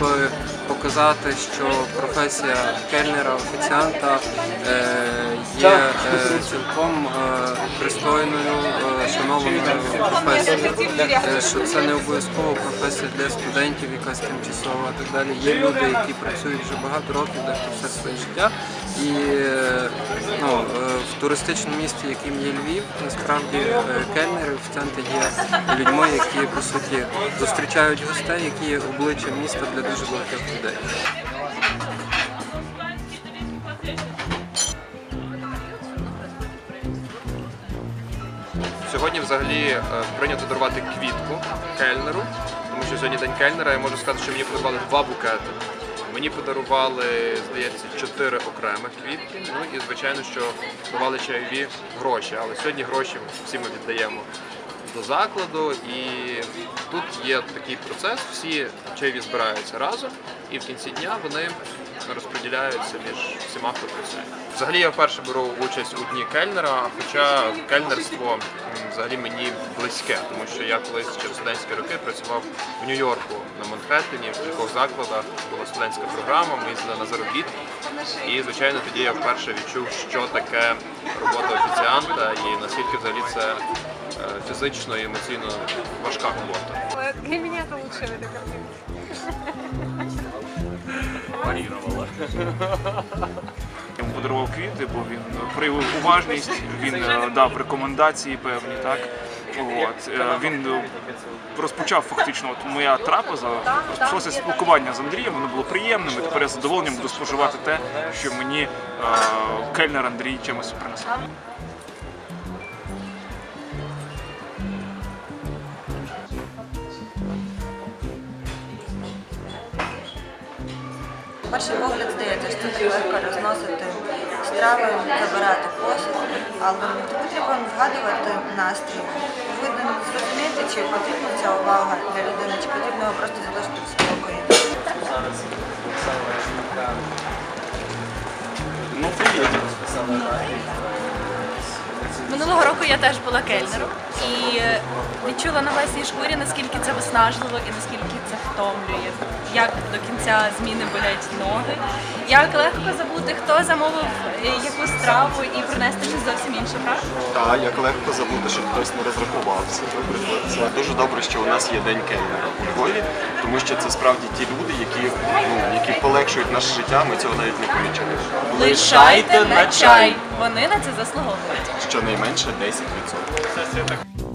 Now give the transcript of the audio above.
би показати, що професія кельнера, офіціанта е, є е, цілком е, пристойною, е, шанованою професією. Е, Що це не обов'язково професія для студентів, якась тимчасова і так далі. Є люди, які працюють вже багато років, дехто все своє життя. І е, ну, е, в туристичному місті, яким є Львів, насправді е, кельнери, офіціанти є людьми, які по суті зустрічають гостей, які є обличчям міста для дуже багатьох людей. Сьогодні взагалі прийнято дарувати квітку кельнеру, тому що сьогодні день кельнера. Я можу сказати, що мені подарували два букети. Мені подарували, здається, чотири окремих квітки. Ну і звичайно, що давали чайові гроші. Але сьогодні гроші всі ми віддаємо до закладу, і тут є такий процес. Всі чайові збираються разом, і в кінці дня вони розподіляються між всіма, хто працює. Взагалі я вперше беру участь у дні кельнера, хоча кельнерство взагалі мені близьке, тому що я колись через студентські роки працював в Нью-Йорку на Манхеттені, в кількох закладах була студентська програма, ми їздили на заробітки. І звичайно тоді я вперше відчув, що таке робота офіціанта і наскільки взагалі це фізично і емоційно важка робота. Для меня это лучшая эта картина. Йому подарував квіти, бо він проявив уважність, він е, дав рекомендації певні, так. От. е, Він е, розпочав фактично от моя трапеза, розпочалося спілкування з Андрієм, воно було приємним, і тепер я з задоволенням буду споживати те, що мені е, кельнер Андрій чимось принесе. Перший погляд здається, що тут легко розносити страви, забирати посуд, але треба згадувати настрій. Видно зрозуміти, чи потрібна ця увага для людини, чи потрібно його просто залишити в спокої. Ну, привіт. Минулого року я теж була кельнером і е, відчула на власній шкурі, наскільки це виснажливо і наскільки це втомлює. Як до кінця зміни болять ноги, як легко забути, хто замовив е, яку страву і принести щось зовсім інше, правда? Так, як легко забути, що хтось не розрахувався. Наприклад, це дуже добре, що у нас є день кельнера у Львові, тому що це справді ті люди, які, ну, які полегшують наше життя. Ми цього навіть не помічали. Лишайте на чай. Вони на це заслуговують. Щонайменше 10%.